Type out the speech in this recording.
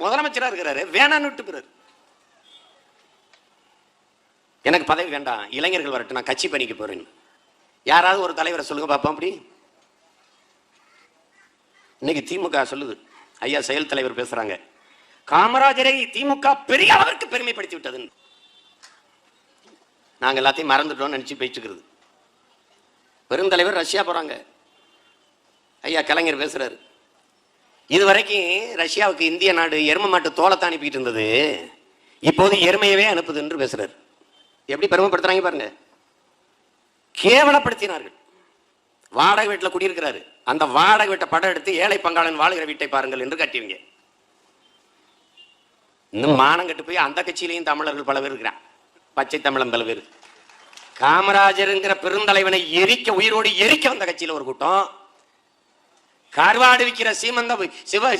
முதலமைச்சராக இருக்கிறாரு வேணான்னு விட்டு போறாரு. எனக்கு பதவி வேண்டாம் இளைஞர்கள் வரட்டும் நான் கட்சி பணிக்கு போறேன். யாராவது ஒரு தலைவரை சொல்லுங்க பார்ப்போம் அப்படி. இன்னைக்கு திமுக சொல்லுது ஐயா செயல் தலைவர் பேசுறாங்க. காமராஜரை திமுக பெரிய அளவிற்கு பெருமைப்படுத்தி விட்டது. நாங்க எல்லாத்தையும் மறந்துட்டோம்னு நினைச்சு போயிட்டு பெருந்தலைவர் ரஷ்யா போறாங்க. ஐயா கலைஞர் பேசுறாரு. இது வரைக்கும் ரஷ்யாவுக்கு இந்திய நாடு எரும மாட்டு தோலத்தை அனுப்பிட்டு இருந்தது இப்போது எருமையவே அனுப்புது என்று பேசுறாரு. எப்படி பெருமைப்படுத்துறாங்க பாருங்க. கேவலப்படுத்தினார்கள். வாடகை வீட்டில் குடியிருக்கிறாரு. அந்த வாடகை வீட்டை படம் எடுத்து ஏழை பங்காளன் வாழ்கிற வீட்டை பாருங்கள் என்று கட்டிவிங்க. இன்னும் மானம் கட்டு போய் அந்த கட்சியிலையும் தமிழர்கள் பல பேர் இருக்கிறான் பச்சை தமிழன் பல பேர். காமராஜருங்கிற பெருந்தலைவனை எரிக்க உயிரோடு எரிக்க வந்த கட்சியில் ஒரு கூட்டம். கார்வாடு விற்கிற சீமந்த சிவ